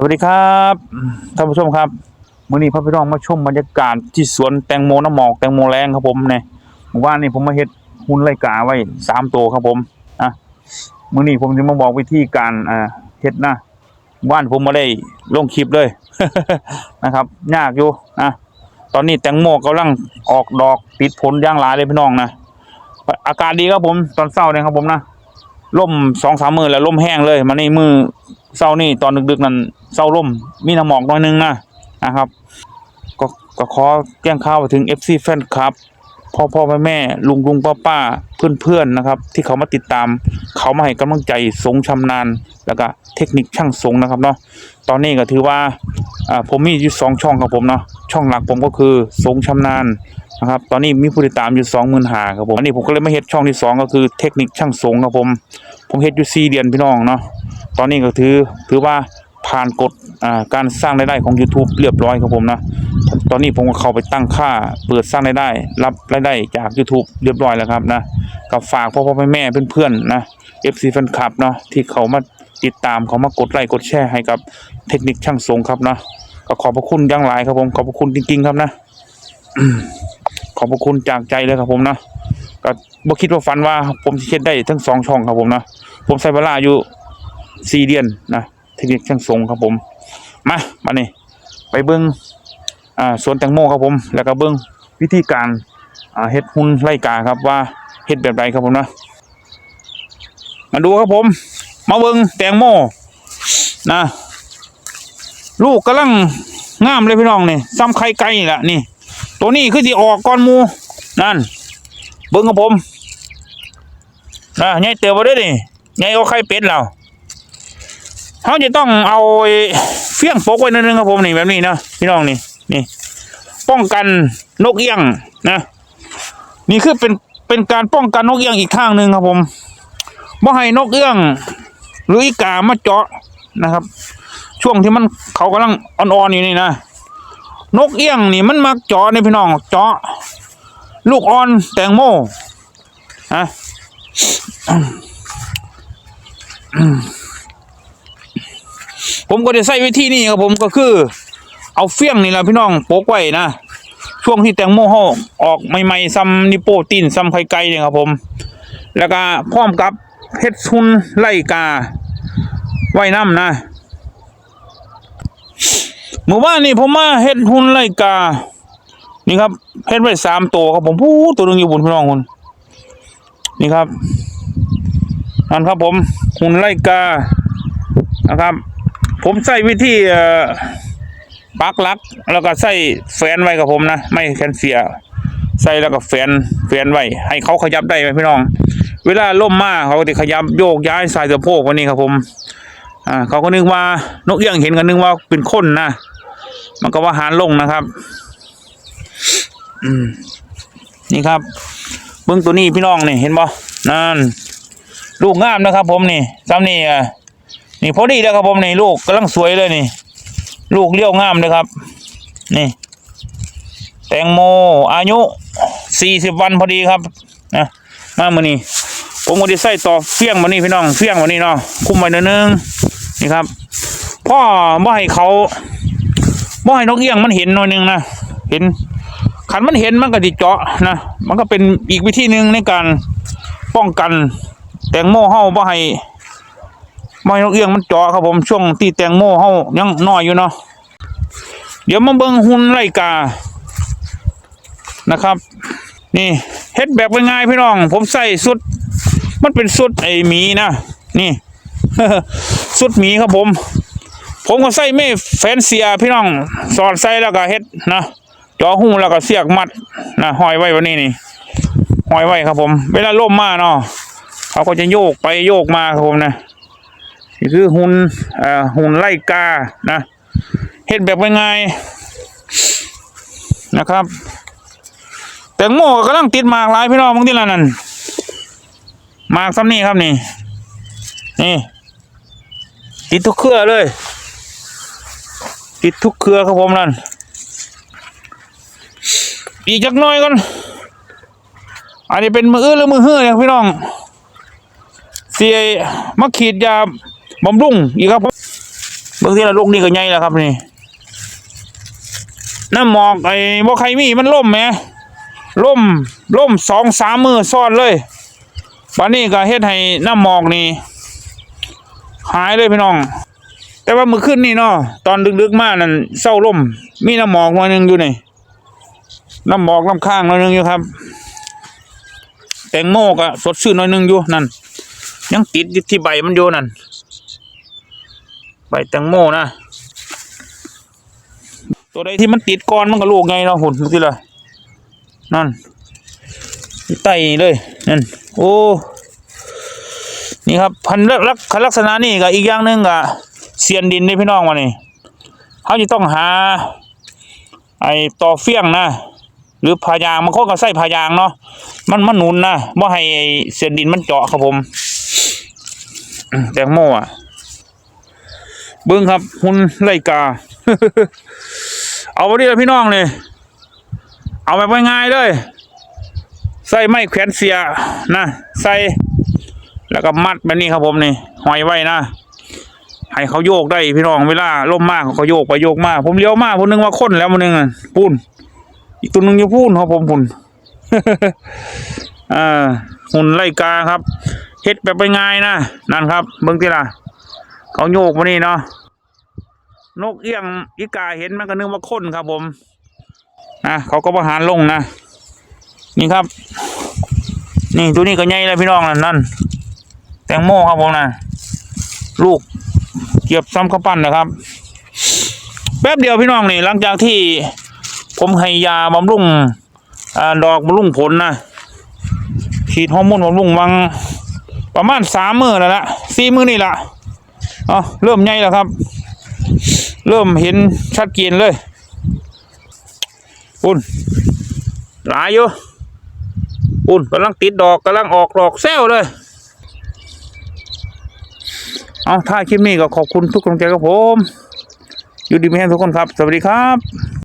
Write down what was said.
สวัสดีครับท่านผู้ชมครับมื้อนี้พาพี่น้องมาชมบรรยากาศที่สวนแตงโมน้ำหมอกแตงโมแรงครับผมเนี่ยเมื่อวานนี้ผมมาเฮ็ดหุ้นไร่กาไว้สามตัวครับผมอะมื้อนี้ผมจะมาบอกวิธีการอ่าเฮ็ดนะว่านผมมาได้ลงคลิปเลยนะครับ ยากอยู่อะตอนนี้แตงโมกำลังออกดอกติดผลย่างหลายเลยพี่น้องนะอากาศดีครับผมตอนเช้าเนี่ยครับผมนะ ล่มสองสามมือแล้วล่มแห้งเลยมาในมือเศร้านี่ตอนดึกๆนั้นเศร้าร่มมีน้ำหมอกน้อยนึงนะนะครับ ก็ก็ขอแจ้งข่าวไปถึง FC แฟนคลับ พ่อพ่อแม่แม่ลุงลุงป้าป้าเพื่อนเพื่อนนะครับ ที่เขามาติดตาม เขามาให้กำลังใจสงชำนาญ แล้วก็เทคนิคช่างสงนะครับเนาะตอนนี้ก็ถือว่าผมมีอยู่สองช่องครับผมเนาะช่องหลักผมก็คือสงชำนาญนะครับตอนนี้มีผู้ติดตามอยู่สองหมื่นหาครับผมอันนี้ผมก็เลยมาเฮ็ดช่องที่สองก็คือเทคนิคช่างสงครับผม ผมเฮ็ดอยู่สี่เดือนพี่น้องเนาะตอนนี้ก็ถือถือว่า ผ่านกฎการสร้างรายได้ของ YouTube เรียบร้อยครับผมนะตอนนี้ผมก็เข้าไปตั้งค่าเปิดสร้างรายได้ รับรายได้จาก YouTube เรียบร้อยแล้วครับนะกับฝากพ่อพ่อแม่แม่เพื่อนๆนะ FC แฟนคลับเนาะที่เขามาติดตามเขามากดไลค์กดแชร์ให้กับเทคนิคช่างทรงครับนะก็ขอบพระคุณอยังหลายครับผมขอบพระคุณจริง ๆ ครับนะขอบพระคุณจากใจเลยครับผมนะก็บ่คิดว่าฝันว่าผมจะเช็ดได้ทั้งสองช่องครับผมนะผมใช้เวลาอยู่สี่เดือนนะ เทคนิคช่างทรงครับผม มามานี่ไปเบิ้งอ่าสวนแตงโมครับผม แล้วก็เบิ้งวิธีการอ่าเฮ็ดหุ่นไล่กาครับว่าเฮ็ดแบบใดครับผมนะมาดูครับผม มาเบิ้งแตงโมนะลูกกำลังงามเลยพี่น้องนี่ซ้ำไข่ไก่นี่แหละนี่ ตัวนี้คือสิออกก่อนมูนั่น เบิ้งครับผมอ่าใหญ่เติบบ่ได้อนี่ใหญ่เอาไข่เป็ดแล้ว เขาจะต้องเอาเฟี้ยงปกไว้นิดนึงครับผมนี่แบบนี้นะพี่น้องนี่นี่ ป้องกันนกเอี้ยงนะนี่คือเป็นเป็นการป้องกันนกเอี้ยงอีกทางหนึ่งครับผมบ่ให้นกเอี้ยง หรืออีกามาเจาะนะครับ ช่วงที่มันเขากำลังอ่อนๆอยู่นี่นะนกเอี้ยงนี่มันมักเจาะนี่พี่น้องเจาะลูกอ่อนแตงโมฮะ ผมก็จะใช้วิธีนี้ครับผมก็คือเอาเฟี้ยงนี่แหละพี่น้องโปกไว้นะช่วงที่แตงโมห่อออกใหม่ๆซ้ำนิโปตีนซ้ำไข่ไก่เนี่ยครับผม แล้วก็พร้อมกับเฮ็ดทุนไล่กาไว้น้ำนะเมื่อวานนี่ผมมาเฮ็ดหุ่นไล่กา นี่ครับเฮ็ดไว้สามตัวครับผมผู้ตัวนึงอยู่บนพี่น้องคุณนี่ครับนั่นครับผมหุ่นไล่กานะครับ ผมใส่วิธีปักลัก แล้วก็ใส่แฟนไว้กับผมนะ ไม่แคนเสีย ใส่แล้วก็แฟนแฟนไว้ ให้เขาขยับได้ไหมพี่น้อง เวลาล่มมาเขาก็จะขยับโยกย้ายสายสะโพกวันนี้ครับผม อ่า เขาก็นึกว่านกเอี้ยงเห็นกันนึกว่าเป็นคนนะ มันก็ว่าหารลงนะครับ อืม นี่ครับ เบื้องตัวนี้พี่น้องนี่เห็นบ่นั่นลูกงามนะครับผมนี่ซ้ำนี่อะ นี่พอดีแล้วครับผมนี่ลูกกำลังสวยเลยนี่ ลูกเลี้ยวงามเลยครับ นี่ แตงโมอายุสี่สิบวันพอดีครับนะมาเมื่อนี้ผมก็ได้ใส่ต่อเฟี้ยงวันนี้พี่น้องเฟี้ยงวันนี้เนาะคุ้มไว้หนิดนึงนี่ครับพ่อบ่ให้เขาบ่ให้นกเอี้ยงมันเห็นหน่อยนึงนะเห็นขันมันเห็นมันก็ดิเจาะนะมันก็เป็นอีกวิธีหนึ่งในการป้องกันแตงโมเฮาบ่ให้ ไม่นกเอี้ยงมันจาะครับผมช่วงที่แตงโมเฮายังน้อยอยู่เนาะเดี๋ยวมาเบิ่งหุ่นไล่กานะครับ นี่เฮ็ดแบบง่ายๆพี่น้อง ผมใส่สุด มันเป็นสุดไอหมีนะนี่สุดหมีครับผม ผมก็ใส่เม่แฟนเซียพี่น้อง สอดใส่แล้วก็เฮ็ดนะจอหูแล้วก็เสียกมัดนะห้อยไว้วันนี้นี่ห้อยไว้ครับผม เวลาล่มมาเนาะเขาก็จะโยกไปโยกมาครับผมนะ นี่คือหุ่นเอ่อหุ่นไล่กานะเห็ดแบบง่ายๆนะครับ แตงโมก็กำลังติดหมากหลายพี่น้องบางทีละนั่นหมากซ้ำนี่ครับนี่ นี่ ติดทุกเครือเลย ติดทุกเครือครับผมนั่นอีกจักน้อยก่อนอันนี้เป็นมืออื้อหรือมือเฮือเนี่ยพี่น้องเสียมาขีดยา บำรุงอีกครับผมเบเบิ่งที่ละลูกนี่ก็ใหญ่แล้วครับนี่น้ำหมอกไอ้บ่ใครมีมันล่มแหมล่มล่มสองสามมือซ้อนเลยบัดนี้ก็เฮ็ดให้น้ำหมอกนี่หายเลยพี่น้อง แต่ว่ามื้อคืนนี่เนาะตอนดึกๆมานั่นเศร้าล่ม มีน้ำหมอกหน่อยหนึ่งอยู่นี่น้ำหมอกน้ำข้างหน่อยหนึงอยู่ครับ แตงโมก็สดชื่นหน่อยหนึงอยู่นั่นยังติดที่ใบมันอยู่นั่น ใบแตงโมนะ ตัวใดที่มันติดก้อนมันก็ลูกไงเนาะหุ่นที่ละนั่นอยู่ใต้นี่เลยนั่นโอ้นี่ครับพันลักษลักษณะนี่ก็อีกอย่างหนึ่งก็เสียนดินนี่พี่น้องมานี่เขาจะต้องหา ไอ้ต่อเฟี้ยงนะ หรือพายางบางคนก็ใส่พายางเนาะมันมันหนุนนะบ่ให้ไอ้เสียนดินมันเจาะครับผมแตงโมอะ เบิ้งครับหุ่นไลกา เอาไปดิละพี่น้องเลยเอาแบบง่ายๆเลย ใส่ไม้แขวนเสียนะใส่แล้วก็มัดแบบนี้ครับผมนี่ห้อยไว้นะให้เขาโยกได้พี่น้องเวลาล่มมากเขาโยกไปโยกมาผมเลี้ยวมาผมนึงว่าค้นแล้วมันนึงอะปูนอีกตัวหนึงอยู่ปูนครับผมปุ่นอ่าหุ่นไล่กาครับเฮ็ดแบบง่ายๆนะนั่นครับเบิ่งที่ล่ะเขาโยกมานี่เนาะ นกเอี้ยงอีกาเห็นมันก็นึกว่าคนครับผมนะเขาก็ประหารลงนะนี่ครับ นี่ตัวนี้ก็ใหญ่เลยพี่น้องนั่นนั่นแตงโมครับผมนะลูกเก็บซ้ำข้าวปั้นนะครับ แป๊บเดียวพี่น้องนี่หลังจากที่ผมให้ยาบำรุงอดอกบำรุงผลนะฉีดฮอร์โมนบำรุงวังประมาณสามมือแล้วละสี่มือนี่ละอ๋อเริ่มใหญ่แล้วครับ เริ่มเห็นชัดเจนเลยอุ่นหลายอยู่อุ่นกำลังติดดอกกำลังออกดอกแซวเลย เอาถ้าคลิปนี้ก็ขอบคุณทุกกำลังใจครับผม อยู่ดีมีแห้งทุกคนครับ สวัสดีครับ